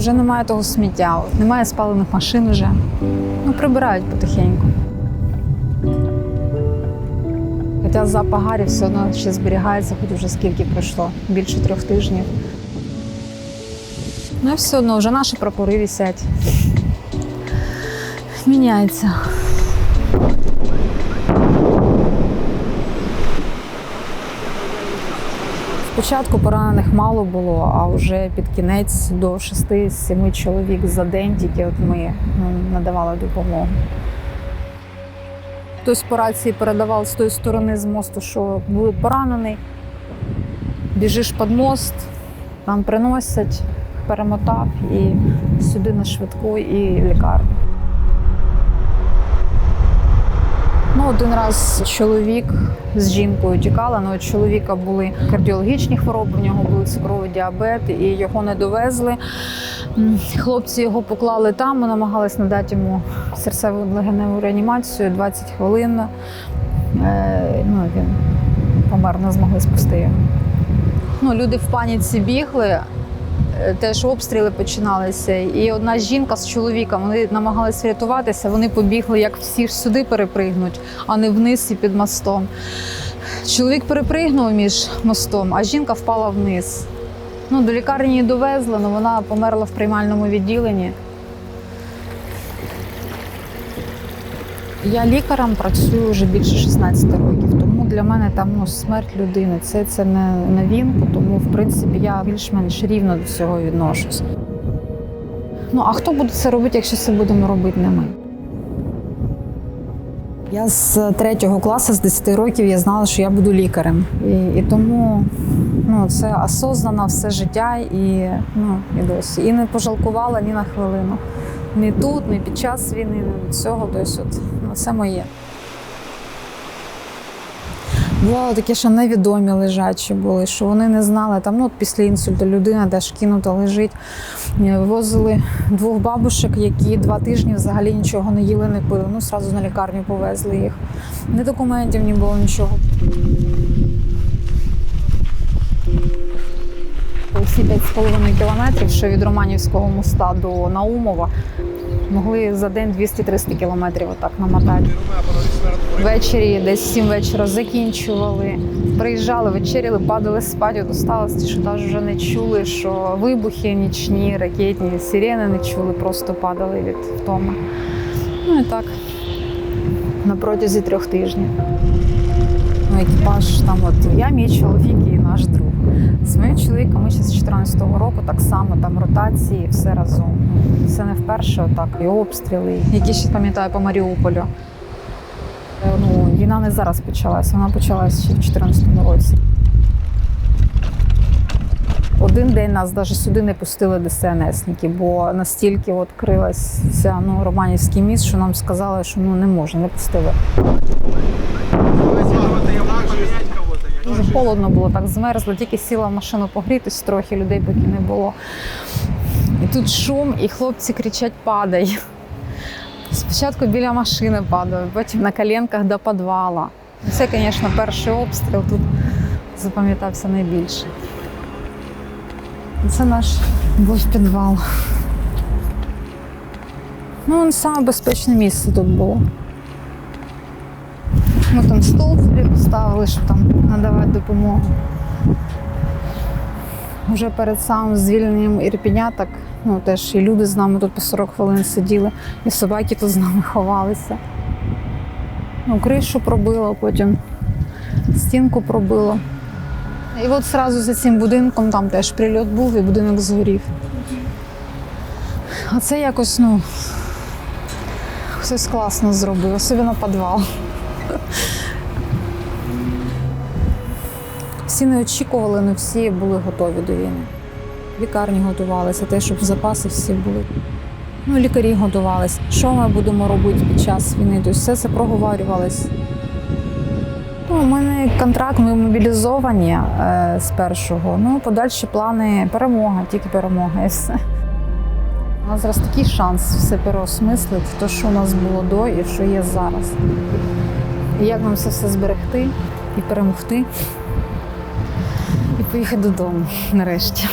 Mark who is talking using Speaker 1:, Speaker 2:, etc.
Speaker 1: Вже немає того сміття, немає спалених машин вже. Ну, прибирають потихеньку. Хоча запах гарі все одно ще зберігається, хоч вже скільки пройшло, більше трьох тижнів. Ну і все одно вже наші прапори висять. Міняється. Спочатку поранених мало було, а вже під кінець до 6-7 чоловік за день тільки от ми ну, надавали допомогу. Хтось по рації передавав з тої сторони з мосту, що були поранений. Біжиш під мост, там приносять, перемотав і сюди на швидку і лікарню. Ну, один раз чоловік з жінкою тікали, але у чоловіка були кардіологічні хвороби, в нього був цукровий діабет, і його не довезли. Хлопці його поклали там, ми намагалися надати йому серцево легеневу реанімацію 20 хвилин. Е, ну, він помер, не змогли спасти його. Ну, люди в паніці бігли. Теж обстріли починалися, і одна жінка з чоловіком вони намагалися врятуватися. Вони побігли, як всі ж сюди перепригнуть, а не вниз і під мостом. Чоловік перепригнув між мостом, а жінка впала вниз. Ну, до лікарні її довезли, але вона померла в приймальному відділенні. Я лікарем працюю вже більше 16 років, для мене там ну, смерть людини це, це не новинка, тому в принципі я більш-менш рівно до цього відношусь. Ну а хто буде це робити, якщо це будемо робити не ми? Я з третього класу, з 10 років, я знала, що я буду лікарем. І, і тому ну, це осознано все життя і, ну, і досі. І не пожалкувала ні на хвилину. Ні тут, ні під час війни, ні від цього. От, ну, це моє. Бувало таке, що невідомі лежачі були, що вони не знали, там, ну, після інсульту людина теж кинута лежить. Е, Вивозили двох бабушек, які два тижні взагалі нічого не їли, не пили. Ну, зразу на лікарню повезли їх. Ні документів, ні було нічого. Усі 5,5 кілометрів, що від Романівського моста до Наумова, могли за день 200-300 кілометрів отак намотати. Ввечері десь 7 вечора закінчували, приїжджали, вечеряли, падали спати, от осталось що навіть вже не чули, що вибухи нічні, ракетні, сирени не чули, просто падали від втоми. Ну і так, на протязі трьох тижнів. Екіпаж там, от я, мій чоловік і наш друг. З моїм чоловіком ми ще з 14-го року так само, там ротації, все разом. Це не вперше, отак, і обстріли, які ще пам'ятаю по Маріуполю. Е, Ну, війна не зараз почалась, вона почалась ще в 2014 році. Один день нас навіть сюди не пустили ДСНСники, бо настільки крилась ця ну, Романівський міст, що нам сказали, що ну не можна, не пустили. Холодно було, так змерзло, тільки сіла в машину погрітись трохи, людей поки не було. І тут шум, і хлопці кричать падай. Спочатку біля машини падаю, потім на коленках до підвала. Це, звісно, перший обстріл тут запам'ятався найбільше. Це наш був підвал. Ну, саме безпечне місце тут було. Ми там стол собі поставили, щоб там надавати допомогу. Вже перед самим звільненням Ірпіня, так ну, теж і люди з нами тут по 40 хвилин сиділи, і собаки тут з нами ховалися. Ну, кришу пробило, потім стінку пробило. І от одразу за цим будинком там теж прильот був і будинок згорів. А це якось, ну, хтось класно зробив, особливо підвал. Всі не очікували, але всі були готові до війни. Лікарні готувалися, те, щоб запаси всі були. Ну, лікарі готувалися. Що ми будемо робити під час війни? Тобто все це проговорювалось. Ну, у мене контракт, ми мобілізовані е, з першого. Ну, подальші плани перемога, тільки перемога і все. У нас зараз такий шанс все переосмислити, те, що у нас було до і що є зараз. І як нам це все зберегти і перемогти, поїхати додому нарешті.